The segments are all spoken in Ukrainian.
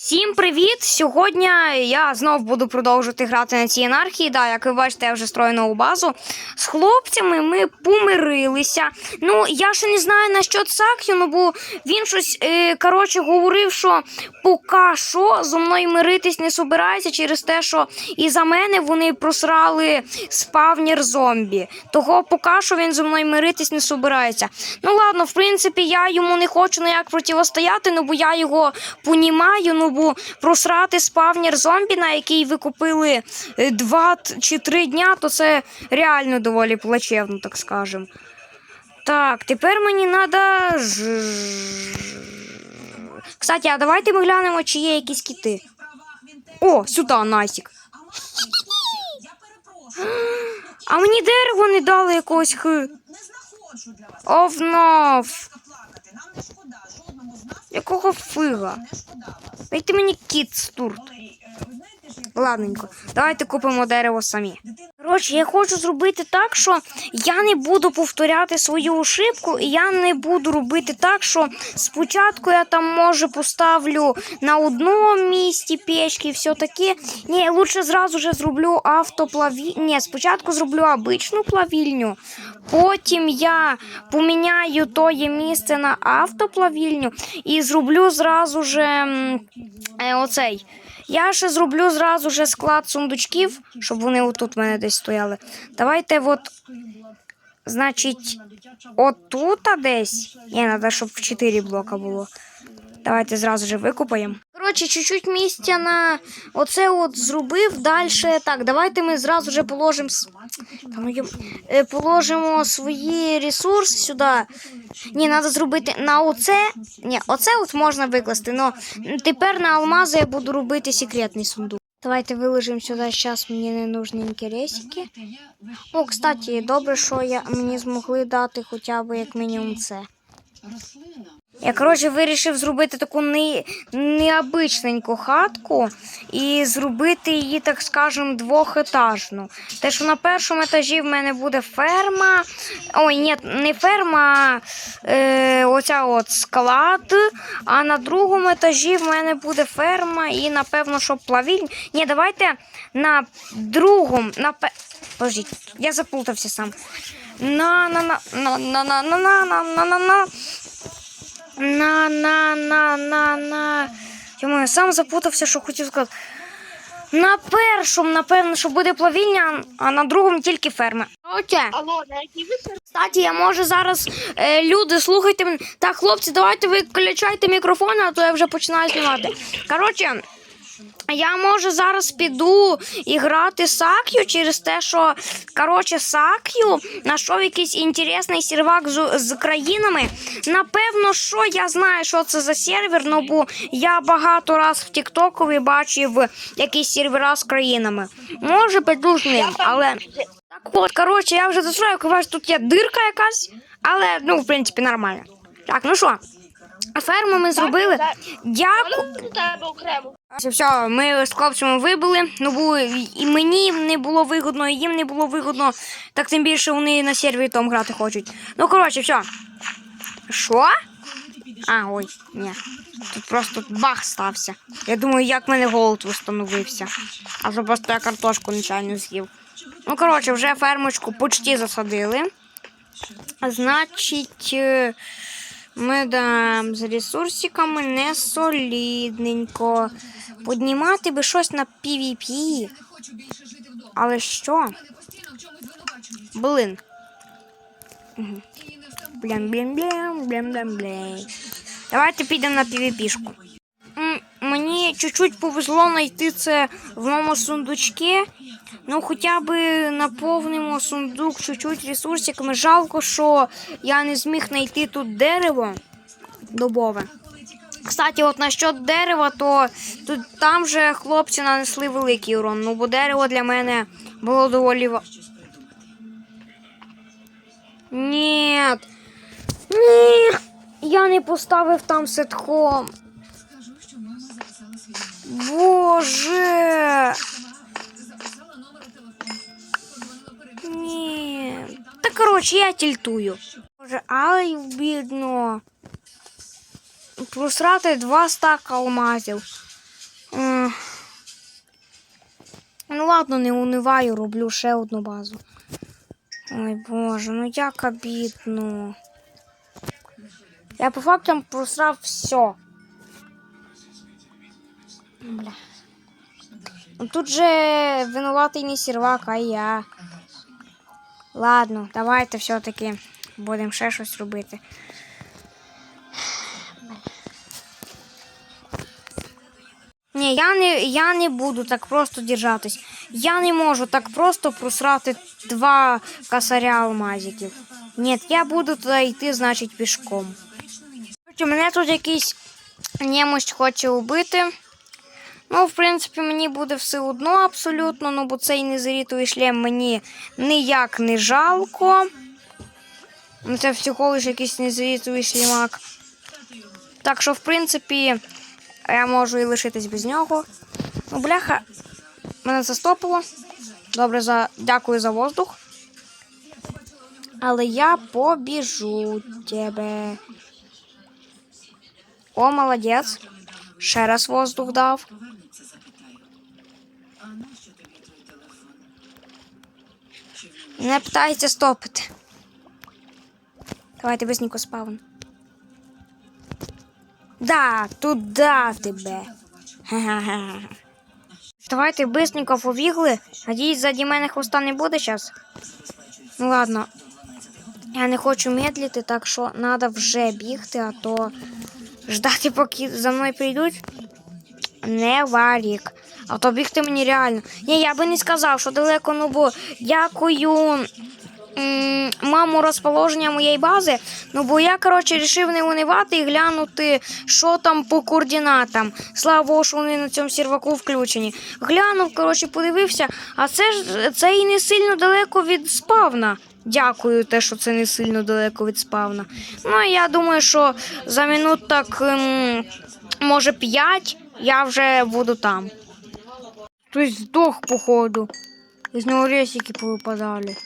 Всім привіт! Сьогодні я знов буду продовжувати грати на цій анархії. Да, як ви бачите, я вже строю нову базу. З хлопцями ми помирилися. Ну, я ще не знаю насчет Сакю, ну бо він щось е, коротше говорив, що поки що зо мною миритись не собирається через те, що і за мене вони просрали спавнір зомбі. Того поки що він зо мною миритись не собирається. Ну ладно, в принципі, я йому не хочу ніяк протистояти, ну бо я його понімаю, ну бо просрати спавнір зомбі, на який ви купили е, два чи три дня, то це реально доволі плачевно, так скажем. Так, тепер мені треба. Кстати, а давайте ми глянемо, чи є якісь кіти. О, сюди, Насік. А мені дерево не дали якогось х. Овнов. Якого фига? Дайте мені кіт стурт. Ладненько, давайте купимо дерево самі. Коротше, я хочу зробити так, що я не буду повторяти свою ошибку, і я не буду робити так, що спочатку я там може поставлю на одному місці печки і все таке. Ні, лучше зразу же зроблю автоплаві... Ні, спочатку зроблю обичну плавільню, потім я поміняю тоє місце на автоплавільню і зроблю зразу же е, оцей. Я ще зроблю зразу же склад сундучків, щоб вони отут в мене десь стояли. Давайте от, значить, отут десь. Ні, треба, щоб в 4 блока було. Давайте зразу же викупаємо. Коротше, чуть-чуть місця на оце от зробив. Далі так, давайте ми зразу же положимо е, положимо свої ресурси сюди. Ні, треба зробити на оце. Ні, оце от можна викласти. Но тепер на алмази я буду робити секретний сундук. Давайте виложимо сюди зараз мені не нужні інтересики. О, кстати, добре, що я, мені змогли дати хоча б як мінімум це. Я, коротше, вирішив зробити таку не, необичненьку хатку і зробити її, так скажем, двохетажну. Те, що на першому етажі в мене буде ферма. Ой, ні, не ферма, а е, оця от склад. А на другому етажі в мене буде ферма і, напевно, що плавільня. Ні, давайте на другому, на пе... Я заплутався сам. На на на на на на на на на на, на, на, на, на. Йому я сам запутався, що хотів сказати. На першому, напевно, що буде плавіння, а на другому тільки ферми. Окей. Алло, Кстати, я можу зараз е, люди, слухайте мене. Так, хлопці, давайте ви включайте мікрофони, а то я вже починаю знімати. Коротше, я може зараз піду і грати Сак'ю через те, що коротше Сак'ю знайшов якийсь інтересний сервак з, з країнами. Напевно, що я знаю, що це за сервер, ну бо я багато раз в Тіктокові бачив якісь сервера з країнами. Може, піду з ним, але. Так от, коротше, я вже застрою, кажу, тут є дирка якась, але ну, в принципі, нормально. Так, ну що, ферму ми зробили. Дякую. Все, все, ми з хлопцями вибили. Ну, бо і мені не було вигодно, і їм не було вигодно. Так тим більше вони на сервері там грати хочуть. Ну, коротше, все. Що? А, ой, ні. Тут просто бах стався. Я думаю, як в мене голод встановився. А то просто я картошку нечайно з'їв. Ну, коротше, вже фермочку почти засадили. Значить, е, ми да, з ресурсиками не солідненько. Піднімати би щось на PvP. Але що? Блин. Мгм. Блям, блям, блям, блям, блям, блям. Давайте підемо на PvP-шку. Мені чуть-чуть повезло знайти це в моєму сундучці. Ну, хоча б наповнимо сундук чуть-чуть ресурсиками. Жалко, що я не зміг знайти тут дерево дубове. Кстати, от насчет дерева, то тут там же хлопці нанесли великий урон. Ну, бо дерево для мене було доволі. Ні. Ні. Я не поставив там сетхом. Боже. Коротше, я тільтую. Боже, ай, бідно. Просрати два стака алмазів. Ну ладно, не униваю, роблю ще одну базу. Ой боже, ну як обідно. Я по фактам просрав все. Бля. Тут же винуватий не сервак, а я. Ладно, давайте все-таки будемо ще щось робити. Ні, я не, я не буду так просто держатись. Я не можу так просто просрати два косаря алмазиків. Ні, я буду туди йти, значить, пішком. Короче, Мене тут якийсь немощ хоче убити. Ну, в принципі, мені буде все одно абсолютно, ну бо цей незарітовий шлем мені ніяк не жалко. Ну, Це всього лиш якийсь незарітовий шлімак. Так що, в принципі, я можу і лишитись без нього. Ну, бляха, мене застопило. Добре, за... дякую за воздух. Але я побіжу тебе. О, молодець. Ще раз воздух дав. Не питайте стопити. Давайте быстренько спавн. Да, туда тебе. Давайте быстренько побігли. Надіюсь, заді мене хвоста не буде зараз. Ну ладно. Я не хочу медлити, так що треба вже бігти, а то ждати, поки за мною прийдуть. Не варік. А то бігти мені реально. Ні, я би не сказав, що далеко, ну бо дякую маму розположення моєї бази. Ну бо я, коротше, рішив не унивати і глянути, що там по координатам. Слава що вони на цьому серваку включені. Глянув, коротше, подивився, а це ж це і не сильно далеко від спавна. Дякую, те, що це не сильно далеко від спавна. Ну, я думаю, що за минут так, ем, може, п'ять я вже буду там. Хтось здох, походу. Із нього ресики повипадали.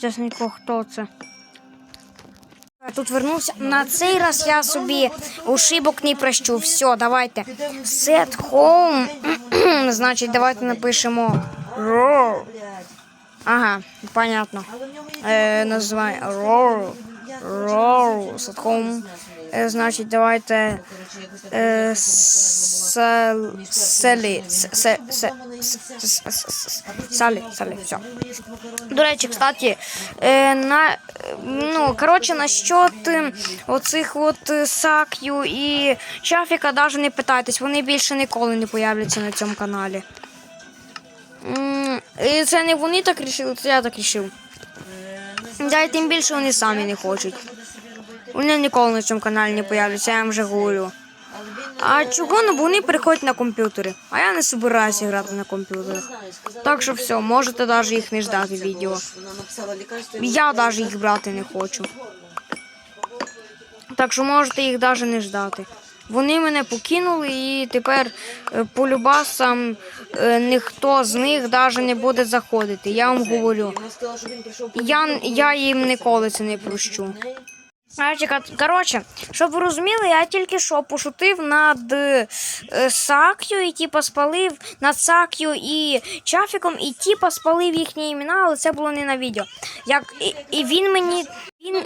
Чесненько, хто це? Тут вернувся. На цей раз я собі ошибок не прощу. Все, давайте. Set home. Значить, давайте напишемо. Roar. Ага, понятно. Е, називай Roar. Roar. Set home. Е, значить, давайте. Е, селі. Салі, все. До речі, кстати, е, на, ну, коротше, насчет оцих от Сак'ю і Чафіка навіть не питайтесь, вони більше ніколи не появляться на цьому каналі. І це не вони так рішили, це я так рішив. Да, тим більше вони самі не хочуть. Вони ніколи на цьому каналі не появляться, я вам вже говорю. А чого? Ну, бо вони переходять на комп'ютери. А я не собираюся грати на комп'ютерах. Так що все, можете навіть їх не ждати відео. Я навіть їх брати не хочу. Так що можете їх навіть не ждати. Вони мене покинули і тепер е, по любасам е, ніхто з них навіть не буде заходити. Я вам говорю. Я, я їм ніколи це не прощу. Коротше, щоб ви розуміли, я тільки що пошутив над е, Сак'ю і типа спалив над Сак'ю і Чафіком, і типа спалив їхні імена, але це було не на відео. Як, і, і він мені. Він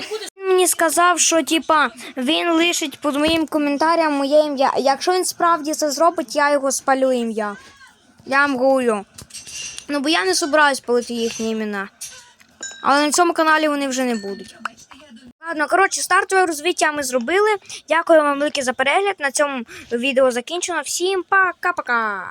мені сказав, що типа він лишить під моїм коментарем моє ім'я. Якщо він справді це зробить, я його спалю ім'я. Я говорю. Ну бо я не собираюсь палити їхні імена. Але на цьому каналі вони вже не будуть. Ладно, коротше, стартове розвиття ми зробили. Дякую вам велике за перегляд. На цьому відео закінчено. Всім пока-пока!